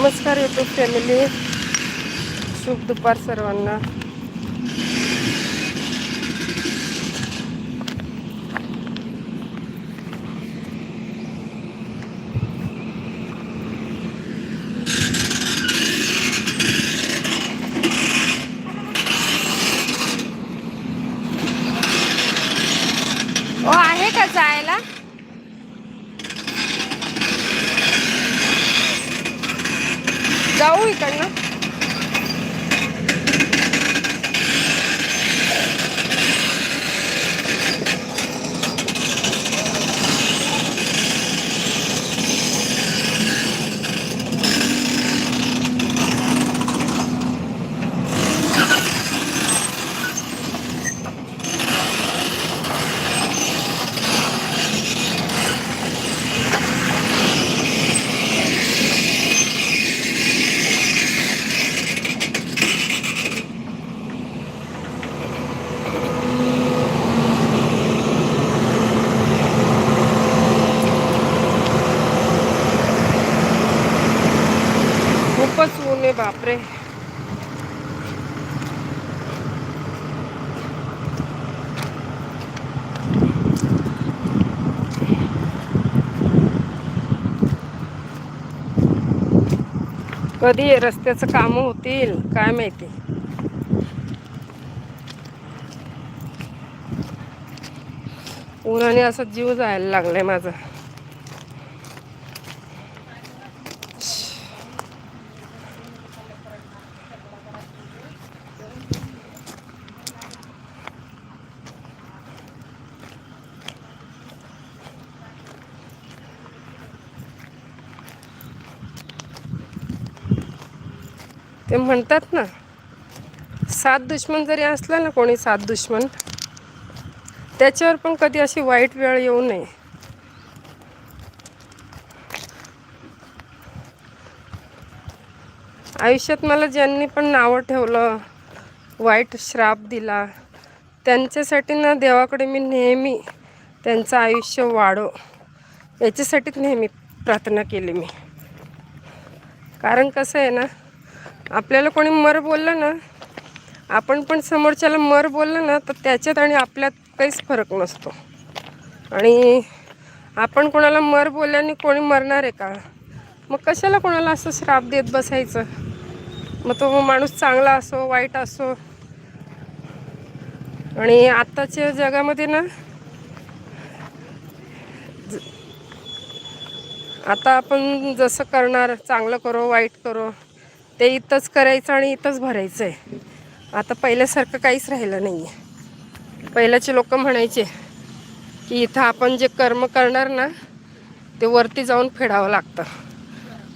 नमस्कार YouTube family शुभ दुपार सर्वांना. ओ आहे का जायला? जाऊ इकडनं खूपच ऊन आहे बापरे कधी रस्त्याचं काम होतील काय माहिती? उन्हाने असं जीव जायला लागलाय माझा. ते म्हणतात ना सात दुश्मन जरी असला ना कोणी सात दुश्मन त्याच्यावर पण कधी अशी वाईट वेळ येऊ नये. आयुष्यात मला ज्यांनी पण नावं ठेवलं वाईट श्राप दिला त्यांच्यासाठी ना देवाकडे मी नेहमी त्यांचं आयुष्य वाढो याच्यासाठीच नेहमी प्रार्थना केली मी. कारण कसं आहे ना आपल्याला कोणी मर बोललं ना आपण पण समोरच्याला मर बोललं ना तर त्याच्यात आणि आपल्यात काहीच फरक नसतो. आणि आपण कोणाला मर बोलल्याने कोणी मरणार आहे का? मग कशाला कोणाला असं श्राप देत बसायचं? मग तो माणूस चांगला असो वाईट असो. आणि आत्ताच्या जगामध्ये ना ज- आता आपण जसं करणार चांगलं करो वाईट करो ते इथंच करायचं आणि इथंच भरायचं आहे आता पहिल्यासारखं काहीच राहिलं नाही आहे पहिल्याचे लोक म्हणायचे की इथं आपण जे कर्म करणार ना ते वरती जाऊन फेडावं लागतं.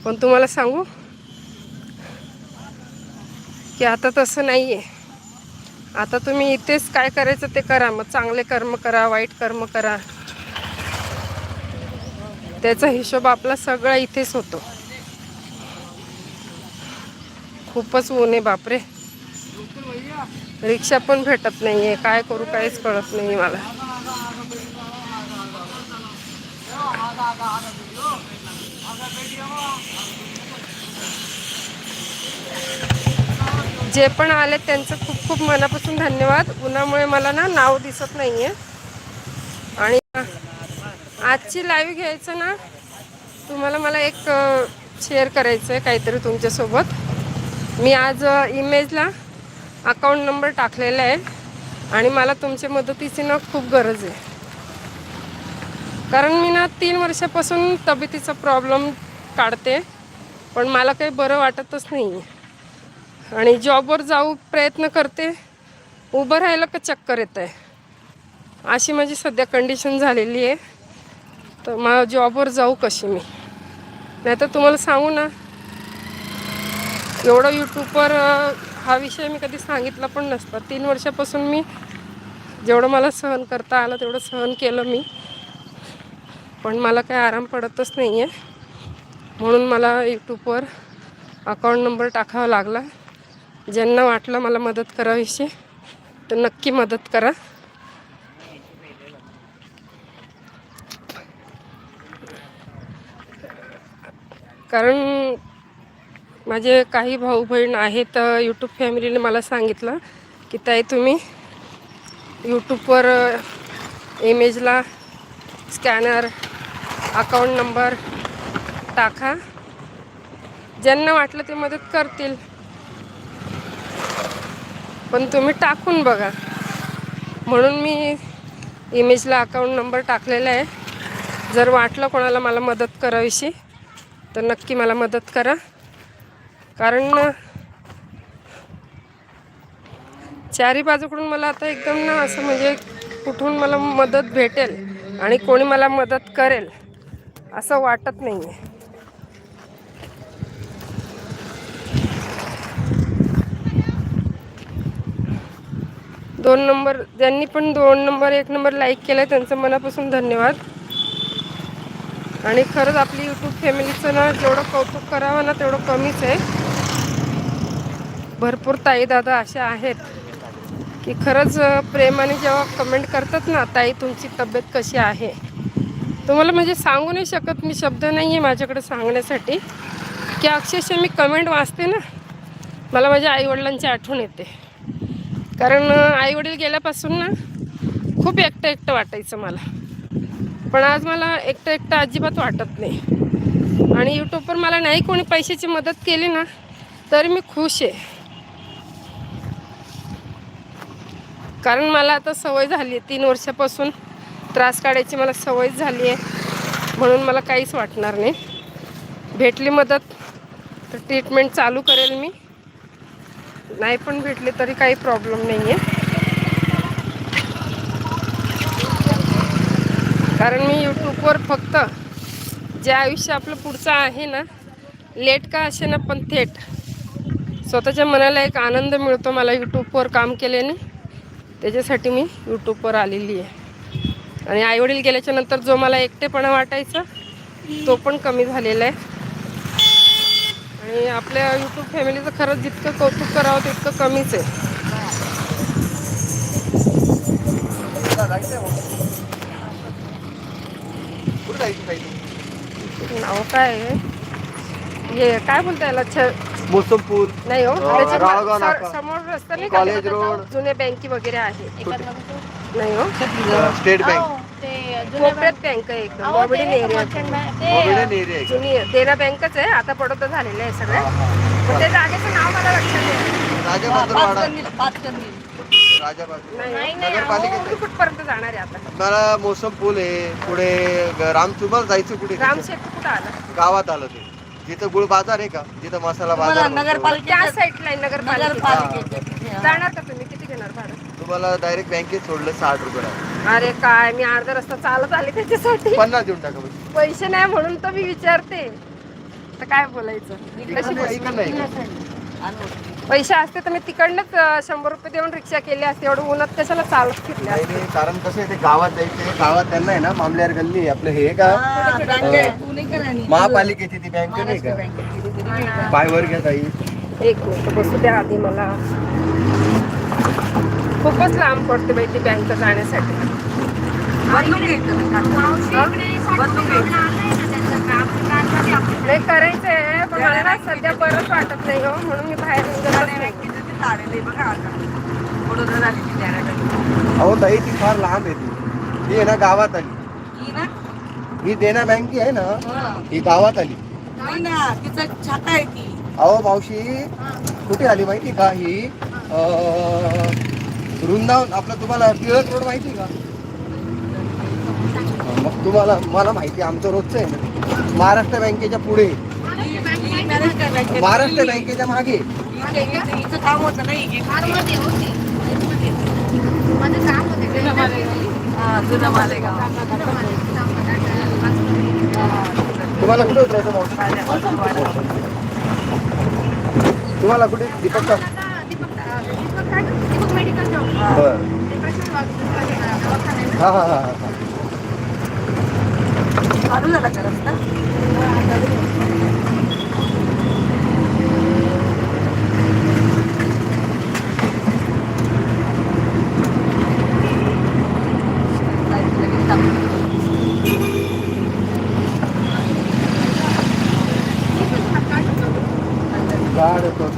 पण तुम्हाला सांगू? की आता तसं नाही आहे आता तुम्ही इथेच काय करायचं ते करा. मग चांगले कर्म करा वाईट कर्म करा. त्याचा हिशोब आपला सगळा इथेच होतो. खूपच ऊन आहे बापरे. रिक्षा पण भेटत नाही आहे काय करू काहीच कळत नाही मला. जे पण आले त्यांचं खूप खूप मनापासून धन्यवाद. उन्हामुळे मला ना नाव दिसत नाही आहे आणि आजची लाईव्ह घ्यायचं ना तुम्हाला मला एक शेअर करायचं आहे काहीतरी तुमच्यासोबत. मी आज इमेजला अकाउंट नंबर टाकलेला आहे आणि मला तुमच्या मदतीची ना खूप गरज आहे. कारण मी ना तीन वर्षापासून तब्येतीचा प्रॉब्लेम काढते पण मला काही बरं वाटतच नाही आहे आणि जॉबवर जाऊ प्रयत्न करते उभं राहायला का चक्कर येत आहे अशी माझी सध्या कंडिशन झालेली आहे. तर मग जॉबवर जाऊ कशी मी? नाही तर तुम्हाला सांगू ना एवढं यूट्यूबवर हा विषय मी कधी सांगितला पण नसता. तीन वर्षापासून मी जेवढं मला सहन करता आलं तेवढं सहन केलं मी. पण मला काही आराम पडतच नाही आहे म्हणून मला यूट्यूबवर अकाउंट नंबर टाकावा लागला. ज्यांना वाटलं मला मदत करावीशी तर नक्की मदत करा. कारण माझे काही भाऊ बहीण आहेत यूट्यूब फॅमिलीने मला सांगितलं की ताई तुम्ही यूट्यूबवर इमेजला स्कॅनर अकाउंट नंबर टाका. ज्यांना वाटलं ते मदत करतील. पण तुम्ही टाकून बघा. म्हणून मी इमेजला अकाउंट नंबर टाकलेला आहे. जर वाटलं कोणाला मला मदत करावीशी तर नक्की मला मदत करा. कारण चारी बाजूकडून मला आता एकदम ना असं म्हणजे कुठून मला मदत भेटेल आणि कोणी मला मदत करेल असं वाटत नाही आहे दोन नंबर ज्यांनी पण दोन नंबर एक नंबर लाईक केला त्यांचं मनापासून धन्यवाद. आणि खरंच आपली यूट्यूब फॅमिलीचं ना जेवढं कौतुक करावं ना तेवढं कमीच आहे. भरपूर ताई दादा अशा आहेत की खरंच प्रेमाने जेव्हा कमेंट करतात ना ताई तुमची तब्येत कशी आहे? तुम्हाला म्हणजे सांगू नाही शकत मी शब्द नाही आहे माझ्याकडे सांगण्यासाठी. की अक्षरशः मी कमेंट वाचते ना मला माझ्या आईवडिलांची आठवण येते. कारण आईवडील गेल्यापासून ना खूप एकटं एकटं वाटायचं मला. पण आज मला एकटं एकटं अजिबात वाटत नाही. आणि यूट्यूबवर मला नाही कोणी पैशाची मदत केली ना तरी मी खुश आहे. कारण मला आता सवय झाली आहे. तीन वर्षापासून त्रास काढायची मला सवय झाली आहे. म्हणून मला काहीच वाटणार नाही. भेटली मदत तर ट्रीटमेंट चालू करेल मी. नाही पण भेटले तरी काही प्रॉब्लेम नाही आहे कारण मी यूट्यूबवर फक्त जे आयुष्य आपलं पुढचं आहे ना लेट का असे ना पण थेट. स्वतःच्या मनाला एक आनंद मिळतो मला यूट्यूबवर काम केल्याने. त्याच्यासाठी मी यूट्यूबवर आलेली आहे. आणि आईवडील गेल्याच्यानंतर जो मला एकटेपणा वाटायचा तो पण कमी झालेला आहे. आणि आपल्या यूट्यूब फॅमिलीचं खरंच जितकं कौतुक करावं तितकं कमीच आहे? नाव काय आहे? हे काय बोलता याला? छ मोसमपूर नाही हो अं, त्याच्या राळगाव स- नाका. समोर रस्ता नाही का? College road. जुन्या बँकी वगैरे आहे. नाही हो. अं, स्टेट बँक. कोपऱ्यात बँक. आहे एकदम मोबडीन एरिया मोबिडन एरिया आहे जुनी. देना बँकच आहे. आता बडोदा झालेलं आहे सगळं. पण त्या जागेचं नाव मला लक्षात नाही. राजा राजा नाही हो. नगरपालिकेचं तुम्ही कुठपर्यंत जाणार आहे आता? मला मोसम पूल आहे. पुढे ग- रामचुमर जायचं कुठे? राम कुठं आलं? गावात आलं ते. जिथं गुळ बाजार आहे का जिथं मसाला बाजार भरतो. त्या साईडला आहे नगरपालिका नगरपालिकेचे जाणार का तुम्ही? किती घेणार भाडं? तुम्हाला डायरेक्ट बँकेत सोडलं साठ रुपये अरे काय मी अर्धा रस्ता चालत आले त्याच्यासाठी. पन्नास देऊन टाका बस. पैसे नाही म्हणून तर मी विचारते. तर काय बोलायचं? इकडं नाही, इकडं नाही. पैसे असते तर मी तिकडनंच शंभर रुपये देऊन रिक्षा केली असते. एवढं उन्हात कशाला चालत फिरले नाही असते? नाही, कारण कसं आहे ते गावात जायचे गावात त्यांना आहे ना मामल्यार गल्ली आहे. आपलं हे का? महापालिकेची ती बँक नाही का? पायवर घ्या ताई. एक मिनिट बसू द्या आधी मला. खूपच लांब पडते बाई ती बँक जाण्यासाठी. नाही पण मला ना सध्या बरंच वाटत नाही हो म्हणून मी बाहेर अहो ताई ती फार लांब आहे ती. ती आहे ना गावात आली. ही देना बँक आहे ना ही. गावात आली. छाता आहे ती. अहो मावशी कुठे आली माहिती का ही? अं, वृंदावन आपलं तुम्हाला टिळक रोड माहिती का? मग तुम्हाला मला माहिती आहे, आमचं रोजचं आहे ना. महाराष्ट्र बँकेच्या पुढे. महाराष्ट्र बँकेच्या मागे. काम होतं नाही तुम्हाला कुठे उतरायचं तुम्हाला कुठे? दीपक हा. हा हा हा चालू झाला का रस्ता